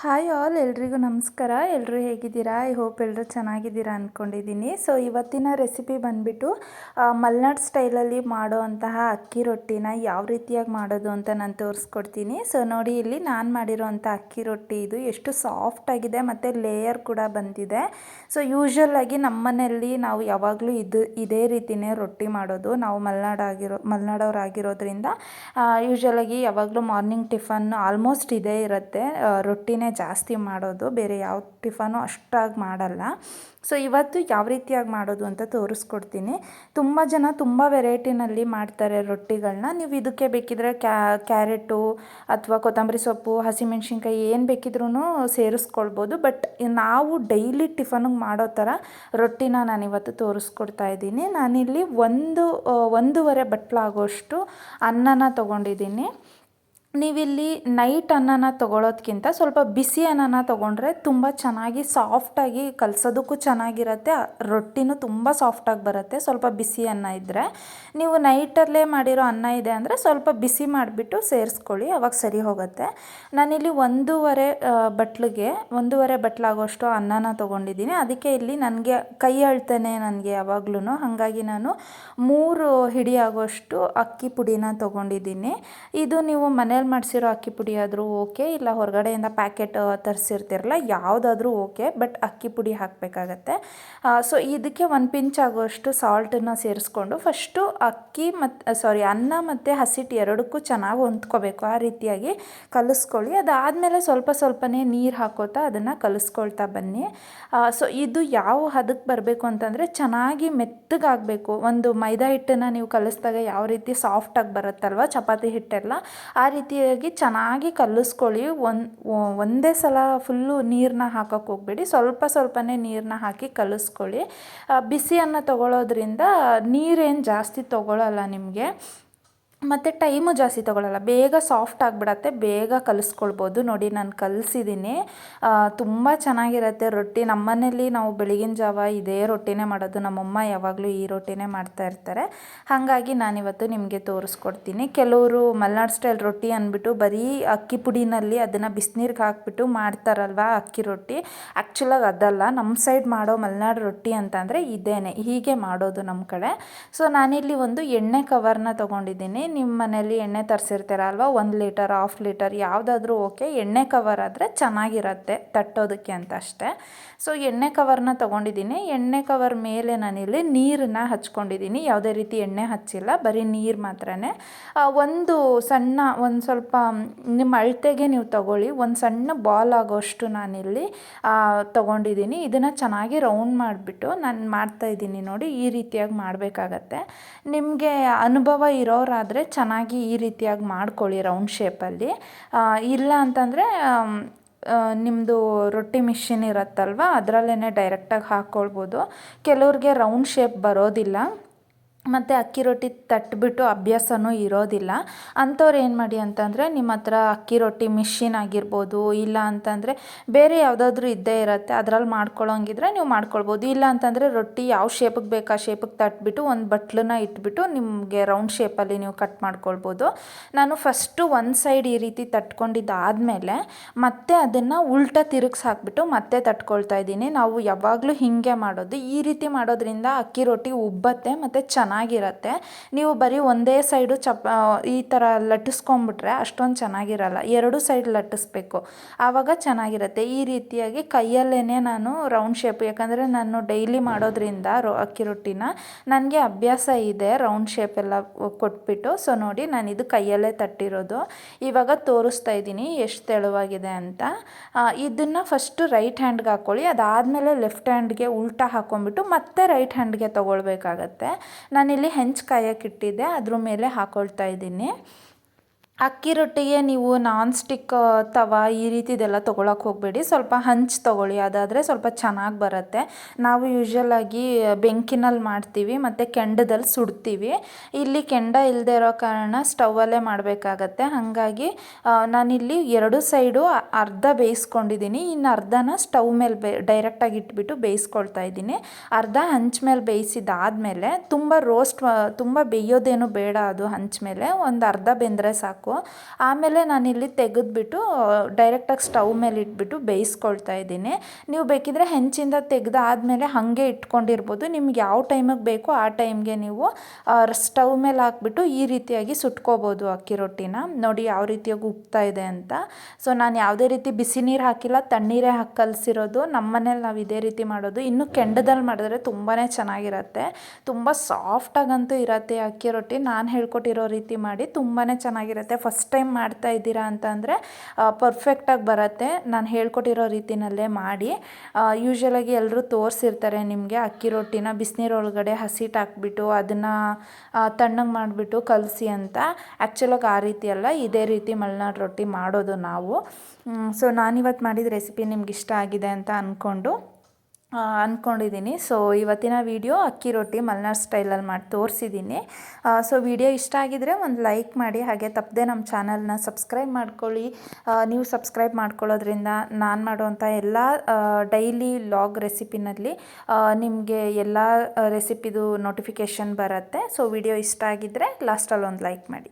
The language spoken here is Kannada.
ಹಾಯ್ ಆಲ್ ಎಲ್ರಿಗೂ ನಮಸ್ಕಾರ. ಎಲ್ಲರೂ ಹೇಗಿದ್ದೀರಾ? ಐ ಹೋಪ್ ಎಲ್ಲರೂ ಚೆನ್ನಾಗಿದ್ದೀರಾ ಅಂದ್ಕೊಂಡಿದ್ದೀನಿ ಸೊ ಇವತ್ತಿನ ರೆಸಿಪಿ ಬಂದುಬಿಟ್ಟು ಮಲ್ನಾಡ್ ಸ್ಟೈಲಲ್ಲಿ ಮಾಡೋ ಅಂತಹ ಅಕ್ಕಿ ರೊಟ್ಟಿನ ಯಾವ ರೀತಿಯಾಗಿ ಮಾಡೋದು ಅಂತ ನಾನು ತೋರಿಸ್ಕೊಡ್ತೀನಿ. ಸೊ ನೋಡಿ ಇಲ್ಲಿ ನಾನು ಮಾಡಿರೋವಂಥ ಅಕ್ಕಿ ರೊಟ್ಟಿ ಇದು ಎಷ್ಟು ಸಾಫ್ಟ್ ಆಗಿದೆ ಮತ್ತು ಲೇಯರ್ ಕೂಡ ಬಂದಿದೆ. ಸೊ ಯೂಶ್ವಲ್ಲಾಗಿ ನಮ್ಮ ಮನೆಯಲ್ಲಿ ನಾವು ಯಾವಾಗಲೂ ಇದು, ಇದೇ ರೀತಿಯೇ ರೊಟ್ಟಿ ಮಾಡೋದು. ನಾವು ಮಲೆನಾಡು ಆಗಿರೋ ಮಲೆನಾಡವ್ರು ಆಗಿರೋದ್ರಿಂದ ಯೂಶ್ವಲ್ ಆಗಿ ಯಾವಾಗಲೂ ಮಾರ್ನಿಂಗ್ ಟಿಫನ್ ಆಲ್ಮೋಸ್ಟ್ ಇದೇ ಇರುತ್ತೆ. ರೊಟ್ಟಿನೇ ಜಾಸ್ತಿ ಮಾಡೋದು, ಬೇರೆ ಯಾವ ಟಿಫನು ಅಷ್ಟಾಗಿ ಮಾಡಲ್ಲ. ಸೊ, ಇವತ್ತು ಯಾವ ರೀತಿಯಾಗಿ ಮಾಡೋದು ಅಂತ ತೋರಿಸ್ಕೊಡ್ತೀನಿ. ತುಂಬ ಜನ ತುಂಬ ವೆರೈಟಿನಲ್ಲಿ ಮಾಡ್ತಾರೆ ರೊಟ್ಟಿಗಳನ್ನ ನೀವು ಇದಕ್ಕೆ ಬೇಕಿದ್ರೆ ಕ್ಯಾರೆಟು ಅಥವಾ ಕೊತ್ತಂಬರಿ ಸೊಪ್ಪು, ಹಸಿಮೆಣ್ಸಿನ್ಕಾಯಿ ಏನು ಬೇಕಿದ್ರೂ ಸೇರಿಸ್ಕೊಳ್ಬೋದು. ಬಟ್ ನಾವು ಡೈಲಿ ಟಿಫನ್ಗೆ ಮಾಡೋ ಥರ ರೊಟ್ಟಿನ ನಾನಿವತ್ತು ತೋರಿಸ್ಕೊಡ್ತಾ ಇದ್ದೀನಿ. ನಾನಿಲ್ಲಿ ಒಂದು, ಒಂದೂವರೆ ಬಟ್ಲಾಗೋಷ್ಟು ಅನ್ನನ ತೊಗೊಂಡಿದ್ದೀನಿ. ನೀವಿಲ್ಲಿ ನೈಟ್ ಅನ್ನನ ತೊಗೊಳೋದ್ಕಿಂತ ಸ್ವಲ್ಪ ಬಿಸಿ ಅನ್ನನ ತೊಗೊಂಡ್ರೆ ತುಂಬ ಚೆನ್ನಾಗಿ ಸಾಫ್ಟಾಗಿ ಕಲಸೋದಕ್ಕೂ ಚೆನ್ನಾಗಿರುತ್ತೆ. ರೊಟ್ಟಿನೂ ತುಂಬ ಸಾಫ್ಟಾಗಿ ಬರುತ್ತೆ. ಸ್ವಲ್ಪ ಬಿಸಿ ಅನ್ನ ಇದ್ದರೆ ನೀವು ನೈಟಲ್ಲೇ ಮಾಡಿರೋ ಅನ್ನ ಇದೆ ಅಂದರೆ ಸ್ವಲ್ಪ ಬಿಸಿ ಮಾಡಿಬಿಟ್ಟು ಸೇರಿಸ್ಕೊಳ್ಳಿ. ಅವಾಗ ಸರಿ ಹೋಗುತ್ತೆ. ನಾನಿಲ್ಲಿ ಒಂದೂವರೆ ಬಟ್ಲಿಗೆ ಒಂದೂವರೆ ಬಟ್ಲಾಗೋಷ್ಟು ಅನ್ನನ ತೊಗೊಂಡಿದ್ದೀನಿ. ಅದಕ್ಕೆ ಇಲ್ಲಿ ನನಗೆ ಕೈ ಅಳ್ತಾನೆ ನನಗೆ ಯಾವಾಗ್ಲೂ ಹಾಗಾಗಿ ನಾನು ಮೂರು ಹಿಡಿಯಾಗೋಷ್ಟು ಅಕ್ಕಿ ಪುಡಿನ ತೊಗೊಂಡಿದ್ದೀನಿ. ಇದು ನೀವು ಮನೇಲಿ ಮಾಡಿಸಿರೋ ಅಕ್ಕಿ ಪುಡಿ ಆದರೂ ಓಕೆ ಇಲ್ಲ ಹೊರಗಡೆಯಿಂದ ಪ್ಯಾಕೆಟ್ ತರಿಸಿರ್ತಿರಲ್ಲ, ಯಾವುದಾದ್ರೂ ಓಕೆ ಬಟ್ ಅಕ್ಕಿ ಪುಡಿ ಹಾಕಬೇಕಾಗತ್ತೆ. ಸೊ ಇದಕ್ಕೆ ಒಂದು ಪಿಂಚ್ ಆಗುವಷ್ಟು ಸಾಲ್ಟನ್ನು ಸೇರಿಸ್ಕೊಂಡು ಫಸ್ಟು ಅಕ್ಕಿ ಮತ್ತು ಸಾರಿ ಅನ್ನ ಮತ್ತು ಹಸಿಟ್ಟು ಎರಡಕ್ಕೂ ಚೆನ್ನಾಗಿ ಹೊಂದ್ಕೋಬೇಕು. ಆ ರೀತಿಯಾಗಿ ಕಲಿಸ್ಕೊಳ್ಳಿ. ಅದಾದಮೇಲೆ ಸ್ವಲ್ಪ ಸ್ವಲ್ಪನೇ ನೀರು ಹಾಕೋತಾ ಅದನ್ನು ಕಲಿಸ್ಕೊಳ್ತಾ ಬನ್ನಿ. ಸೊ ಇದು ಯಾವ ಹದಕ್ಕೆ ಬರಬೇಕು ಅಂತಂದರೆ ಚೆನ್ನಾಗಿ ಮೆತ್ತಗಾಗಬೇಕು. ಒಂದು ಮೈದಾ ಹಿಟ್ಟನ್ನು ನೀವು ಕಲಿಸಿದಾಗ ಯಾವ ರೀತಿ ಸಾಫ್ಟಾಗಿ ಬರುತ್ತಲ್ವ, ಚಪಾತಿ ಹಿಟ್ಟೆಲ್ಲ, ಆ ರೀತಿಯಾಗಿ ಚೆನ್ನಾಗಿ ಕಲಿಸ್ಕೊಳ್ಳಿ. ಒಂದು ಒಂದೇ ಸಲ ಫುಲ್ಲು ನೀರನ್ನ ಹಾಕೋಕ್ಕೆ ಹೋಗಬೇಡಿ. ಸ್ವಲ್ಪ ಸ್ವಲ್ಪನೇ ನೀರನ್ನ ಹಾಕಿ ಕಲಿಸ್ಕೊಳ್ಳಿ. ಬಿಸಿಯನ್ನು ತಗೊಳ್ಳೋದ್ರಿಂದ ನೀರೇನು ಜಾಸ್ತಿ ತಗೊಳ್ಳಲ್ಲ ನಿಮಗೆ. ಮತ್ತು ಟೈಮು ಜಾಸ್ತಿ ತೊಗೊಳಲ್ಲ. ಬೇಗ ಸಾಫ್ಟ್ ಆಗಿಬಿಡತ್ತೆ. ಬೇಗ ಕಲಿಸ್ಕೊಳ್ಬೋದು. ನೋಡಿ, ನಾನು ಕಲಿಸಿದ್ದೀನಿ ತುಂಬ ಚೆನ್ನಾಗಿರತ್ತೆ ರೊಟ್ಟಿ. ನಮ್ಮನೇಲಿ ನಾವು ಬೆಳಗಿನ ಜಾವ ಇದೇ ರೊಟ್ಟಿನೇ ಮಾಡೋದು. ನಮ್ಮಮ್ಮ ಯಾವಾಗಲೂ ಈ ರೊಟ್ಟಿನೇ ಮಾಡ್ತಾ ಇರ್ತಾರೆ. ಹಾಗಾಗಿ ನಾನಿವತ್ತು ನಿಮಗೆ ತೋರಿಸ್ಕೊಡ್ತೀನಿ. ಕೆಲವರು ಮಲ್ನಾಡ್ ಸ್ಟೈಲ್ ರೊಟ್ಟಿ ಅಂದ್ಬಿಟ್ಟು ಬರೀ ಅಕ್ಕಿ ಪುಡಿನಲ್ಲಿ ಅದನ್ನು ಬಿಸಿನೀರಿಗೆ ಹಾಕ್ಬಿಟ್ಟು ಮಾಡ್ತಾರಲ್ವ ಅಕ್ಕಿ ರೊಟ್ಟಿ? ಆ್ಯಕ್ಚುಲಾಗಿ ಅದಲ್ಲ. ನಮ್ಮ ಸೈಡ್ ಮಾಡೋ ಮಲೆನಾಡು ರೊಟ್ಟಿ ಅಂತಂದರೆ ಇದೇನೆ. ಹೀಗೆ ಮಾಡೋದು ನಮ್ಮ ಕಡೆ. ಸೊ, ನಾನಿಲ್ಲಿ ಒಂದು ಎಣ್ಣೆ ಕವರ್ನ ತೊಗೊಂಡಿದ್ದೀನಿ. ನಿಮ್ಮ ಮನೇಲಿ ಎಣ್ಣೆ ತರಿಸಿರ್ತೀರ ಅಲ್ವಾ ಒಂದು ಲೀಟರ್ ಹಾಫ್ ಲೀಟರ್, ಯಾವುದಾದ್ರೂ ಓಕೆ. ಎಣ್ಣೆ ಕವರ್ ಆದರೆ ಚೆನ್ನಾಗಿರತ್ತೆ ತಟ್ಟೋದಕ್ಕೆ ಅಂತ ಅಷ್ಟೇ. ಸೊ ಎಣ್ಣೆ ಕವರ್ನ ತೊಗೊಂಡಿದ್ದೀನಿ. ಎಣ್ಣೆ ಕವರ್ ಮೇಲೆ ನಾನಿಲ್ಲಿ ನೀರನ್ನ ಹಚ್ಕೊಂಡಿದ್ದೀನಿ. ಯಾವುದೇ ರೀತಿ ಎಣ್ಣೆ ಹಚ್ಚಿಲ್ಲ, ಬರೀ ನೀರು ಮಾತ್ರ ಒಂದು ಸಣ್ಣ, ಒಂದು ಸ್ವಲ್ಪ ನಿಮ್ಮ ಅಳತೆಗೆ ನೀವು ತಗೊಳ್ಳಿ. ಒಂದು ಸಣ್ಣ ಬಾಲ್ ಆಗೋಷ್ಟು ನಾನಿಲ್ಲಿ ತೊಗೊಂಡಿದ್ದೀನಿ. ಇದನ್ನು ಚೆನ್ನಾಗಿ ರೌಂಡ್ ಮಾಡಿಬಿಟ್ಟು ನಾನು ಮಾಡ್ತಾ ಇದ್ದೀನಿ ನೋಡಿ, ಈ ರೀತಿಯಾಗಿ ಮಾಡಬೇಕಾಗತ್ತೆ. ನಿಮಗೆ ಅನುಭವ ಇರೋರಾದರೆ ಚೆನ್ನಾಗಿ ಈ ರೀತಿಯಾಗಿ ಮಾಡ್ಕೊಳ್ಳಿ ರೌಂಡ್ ಶೇಪಲ್ಲಿ. ಇಲ್ಲ ಅಂತಂದರೆ ನಿಮ್ಮದು ರೊಟ್ಟಿ ಮಿಷಿನ್ ಇರುತ್ತಲ್ವ ಅದರಲ್ಲೇ ಡೈರೆಕ್ಟಾಗಿ ಹಾಕ್ಕೊಳ್ಬೋದು ಕೆಲವ್ರಿಗೆ ರೌಂಡ್ ಶೇಪ್ ಬರೋದಿಲ್ಲ. ಮತ್ತು ಅಕ್ಕಿ ರೊಟ್ಟಿ ತಟ್ಬಿಟ್ಟು ಅಭ್ಯಾಸವೂ ಇರೋದಿಲ್ಲ. ಅಂಥವ್ರು ಏನು ಮಾಡಿ ಅಂತಂದರೆ ನಿಮ್ಮ ಹತ್ರ ಅಕ್ಕಿ ರೊಟ್ಟಿ ಮಿಷಿನ್ ಆಗಿರ್ಬೋದು, ಇಲ್ಲ ಅಂತಂದರೆ ಬೇರೆ ಯಾವುದಾದ್ರೂ ಇದ್ದೇ ಇರುತ್ತೆ, ಅದ್ರಲ್ಲಿ ಮಾಡ್ಕೊಳ್ಳೋಂಗಿದ್ರೆ ನೀವು ಮಾಡ್ಕೊಳ್ಬೋದು. ಇಲ್ಲ ಅಂತಂದರೆ ರೊಟ್ಟಿ ಯಾವ ಶೇಪಿಗೆ ಬೇಕು ಶೇಪಿಗೆ ತಟ್ಬಿಟ್ಟು ಒಂದು ಬಟ್ಲನ್ನ ಇಟ್ಬಿಟ್ಟು ನಿಮಗೆ ರೌಂಡ್ ಶೇಪಲ್ಲಿ ನೀವು ಕಟ್ ಮಾಡ್ಕೊಳ್ಬೋದು. ನಾನು ಫಸ್ಟು ಒಂದು ಸೈಡ್ ಈ ರೀತಿ ತಟ್ಕೊಂಡಿದ್ದಾದಮೇಲೆ ಮತ್ತೆ ಅದನ್ನು ಉಲ್ಟ ತಿರುಗಿಸಿ ಹಾಕ್ಬಿಟ್ಟು ಮತ್ತೆ ತಟ್ಕೊಳ್ತಾ ಇದ್ದೀನಿ. ನಾವು ಯಾವಾಗಲೂ ಹೀಗೆ ಮಾಡೋದು. ಈ ರೀತಿ ಮಾಡೋದ್ರಿಂದ ಅಕ್ಕಿ ರೊಟ್ಟಿ ಉಬ್ಬತ್ತೆ, ಮತ್ತು ಚೆನ್ನಾಗಿರತ್ತೆ. ನೀವು ಬರೀ ಒಂದೇ ಸೈಡು ಚಪ ಈ ಥರ ಲಟ್ಟಿಸ್ಕೊಂಬಿಟ್ರೆ ಅಷ್ಟೊಂದು ಚೆನ್ನಾಗಿರಲ್ಲ. ಎರಡು ಸೈಡ್ ಲಟ್ಟಿಸ್ಬೇಕು. ಆವಾಗ ಚೆನ್ನಾಗಿರುತ್ತೆ. ಈ ರೀತಿಯಾಗಿ ಕೈಯಲ್ಲೇ ನಾನು ರೌಂಡ್ ಶೇಪ್, ಯಾಕಂದರೆ ನಾನು ಡೈಲಿ ಮಾಡೋದ್ರಿಂದ ರೊ, ಅಕ್ಕಿ ರೊಟ್ಟಿನ ನನಗೆ ಅಭ್ಯಾಸ ಇದೆ ರೌಂಡ್ ಶೇಪ್ ಎಲ್ಲ ಕೊಟ್ಬಿಟ್ಟು. ಸೊ, ನೋಡಿ ನಾನು ಇದು ಕೈಯಲ್ಲೇ ತಟ್ಟಿರೋದು. ಇವಾಗ ತೋರಿಸ್ತಾ ಇದ್ದೀನಿ ಎಷ್ಟು ತೆಳುವಾಗಿದೆ ಅಂತ. ಇದನ್ನು ಫಸ್ಟು ರೈಟ್ ಹ್ಯಾಂಡ್ಗೆ ಹಾಕ್ಕೊಳ್ಳಿ ಅದಾದಮೇಲೆ ಲೆಫ್ಟ್ ಹ್ಯಾಂಡ್ಗೆ ಉಲ್ಟಾ ಹಾಕ್ಕೊಂಬಿಟ್ಟು ಮತ್ತೆ ರೈಟ್ ಹ್ಯಾಂಡ್ಗೆ ತೊಗೊಳ್ಬೇಕಾಗತ್ತೆ. ನಾನಿಲ್ಲಿ ಹೆಂಚು ಕಾಯೋಕ್ಕಿಟ್ಟಿದ್ದೆ ಅದ್ರ ಮೇಲೆ ಹಾಕ್ಕೊಳ್ತಾ ಇದ್ದೀನಿ. ಅಕ್ಕಿ ರೊಟ್ಟಿಗೆ ನೀವು ನಾನ್ ಸ್ಟಿಕ್ ತವ ಈ ರೀತಿದೆಲ್ಲ ತೊಗೊಳಕ್ಕೆ ಹೋಗಬೇಡಿ. ಸ್ವಲ್ಪ ಹಂಚು ತೊಗೊಳ್ಳಿ. ಅದಾದರೆ ಸ್ವಲ್ಪ ಚೆನ್ನಾಗಿ ಬರುತ್ತೆ. ನಾವು ಯೂಶ್ವಲಾಗಿ ಬೆಂಕಿನಲ್ಲಿ ಮಾಡ್ತೀವಿ, ಮತ್ತು ಕೆಂಡದಲ್ಲಿ ಸುಡ್ತೀವಿ. ಇಲ್ಲಿ ಕೆಂಡ ಇಲ್ಲದೆ ಇರೋ ಕಾರಣ ಸ್ಟವಲ್ಲೇ ಮಾಡಬೇಕಾಗತ್ತೆ. ಹಾಗಾಗಿ ನಾನಿಲ್ಲಿ ಎರಡು ಸೈಡು ಅರ್ಧ ಬೇಯಿಸ್ಕೊಂಡಿದ್ದೀನಿ. ಇನ್ನು ಅರ್ಧನ ಸ್ಟವ್ ಮೇಲೆ ಬೇ ಡೈರೆಕ್ಟಾಗಿ ಇಟ್ಬಿಟ್ಟು ಬೇಯಿಸ್ಕೊಳ್ತಾ ಇದ್ದೀನಿ. ಅರ್ಧ ಹಂಚ್ ಮೇಲೆ ಬೇಯಿಸಿದಾದ್ಮೇಲೆ, ತುಂಬ ರೋಸ್ಟ್ ತುಂಬ ಬೇಯೋದೇನು ಬೇಡ ಅದು ಹಂಚ್ ಮೇಲೆ. ಒಂದು ಅರ್ಧ ಬೆಂದರೆ ಸಾಕು. ಸಾಕು ಆಮೇಲೆ ನಾನಿಲ್ಲಿ ತೆಗೆದ್ಬಿಟ್ಟು ಡೈರೆಕ್ಟಾಗಿ ಸ್ಟವ್ ಮೇಲೆ ಇಟ್ಬಿಟ್ಟು ಬೇಯಿಸ್ಕೊಳ್ತಾ ಇದ್ದೀನಿ. ನೀವು ಬೇಕಿದ್ರೆ ಹೆಂಚಿಂದ ತೆಗೆದಾದ್ಮೇಲೆ ಹಾಗೆ ಇಟ್ಕೊಂಡಿರ್ಬೋದು. ನಿಮ್ಗೆ ಯಾವ ಟೈಮಿಗೆ ಬೇಕೋ ಆ ಟೈಮ್ಗೆ ನೀವು ಸ್ಟವ್ ಮೇಲೆ ಹಾಕ್ಬಿಟ್ಟು ಈ ರೀತಿಯಾಗಿ ಸುಟ್ಕೋಬೋದು ಅಕ್ಕಿ ರೊಟ್ಟಿನ. ನೋಡಿ ಯಾವ ರೀತಿಯಾಗಿ ಉಪ್ತಾ ಇದೆ ಅಂತ. ಸೊ ನಾನು ಯಾವುದೇ ರೀತಿ ಬಿಸಿ ನೀರು ಹಾಕಿಲ್ಲ, ತಣ್ಣೀರೇ ಹಾಕಿ ಕಲಸಿರೋದು ನಮ್ಮ ಮನೇಲಿ ನಾವು ಇದೇ ರೀತಿ ಮಾಡೋದು. ಇನ್ನು ಕೆಂಡದಲ್ಲಿ ಮಾಡಿದ್ರೆ ತುಂಬಾ ಚೆನ್ನಾಗಿರತ್ತೆ. ತುಂಬ ಸಾಫ್ಟಾಗಂತೂ ಇರತ್ತೆ ಅಕ್ಕಿ ರೊಟ್ಟಿ. ನಾನು ಹೇಳ್ಕೊಟ್ಟಿರೋ ರೀತಿ ಮಾಡಿ ತುಂಬಾ ಚೆನ್ನಾಗಿರುತ್ತೆ. ಫಸ್ಟ್ ಟೈಮ್ ಮಾಡ್ತಾ ಇದ್ದೀರಾ ಅಂತ ಅಂದರೆ ಪರ್ಫೆಕ್ಟಾಗಿ ಬರುತ್ತೆ. ನಾನು ಹೇಳ್ಕೊಟ್ಟಿರೋ ರೀತಿನಲ್ಲೇ ಮಾಡಿ. ಯೂಶ್ವಲಾಗಿ ಎಲ್ಲರೂ ತೋರಿಸಿರ್ತಾರೆ ನಿಮಗೆ ಅಕ್ಕಿ ರೊಟ್ಟಿನ ಬಿಸಿನೀರೊಳಗಡೆ ಹಸಿಟ್ಟು ಹಾಕ್ಬಿಟ್ಟು ಅದನ್ನು ತಣ್ಣಗೆ ಮಾಡಿಬಿಟ್ಟು ಕಲಸಿ ಅಂತ. ಆ್ಯಕ್ಚುಲಾಗಿ ಆ ರೀತಿ ಅಲ್ಲ, ಇದೇ ರೀತಿ ಮಲೆನಾಡು ರೊಟ್ಟಿ ಮಾಡೋದು ನಾವು. ಸೊ ನಾನಿವತ್ತು ಮಾಡಿದ ರೆಸಿಪಿ ನಿಮ್ಗೆ ಇಷ್ಟ ಆಗಿದೆ ಅಂತ ಅಂದ್ಕೊಂಡು ಅಂದ್ಕೊಂಡಿದ್ದೀನಿ ಸೊ ಇವತ್ತಿನ ವಿಡಿಯೋ ಅಕ್ಕಿ ರೊಟ್ಟಿ ಮಲ್ನಾಡ್ ಸ್ಟೈಲಲ್ಲಿ ಮಾಡಿ ತೋರಿಸಿದ್ದೀನಿ ಸೊ ವಿಡಿಯೋ ಇಷ್ಟ ಆಗಿದರೆ ಒಂದು ಲೈಕ್ ಮಾಡಿ, ಹಾಗೆ ತಪ್ಪದೆ ನಮ್ಮ ಚಾನಲ್ನ ಸಬ್ಸ್ಕ್ರೈಬ್ ಮಾಡ್ಕೊಳ್ಳಿ. ನೀವು ಸಬ್ಸ್ಕ್ರೈಬ್ ಮಾಡ್ಕೊಳ್ಳೋದ್ರಿಂದ ನಾನು ಮಾಡುವಂಥ ಎಲ್ಲ ಡೈಲಿ ಲಾಗ್ ರೆಸಿಪಿನಲ್ಲಿ ನಿಮಗೆ ಎಲ್ಲ ರೆಸಿಪಿದು ನೋಟಿಫಿಕೇಷನ್ ಬರುತ್ತೆ. ಸೊ ವಿಡಿಯೋ ಇಷ್ಟ ಆಗಿದ್ದರೆ ಲಾಸ್ಟಲ್ಲಿ ಒಂದು ಲೈಕ್ ಮಾಡಿ.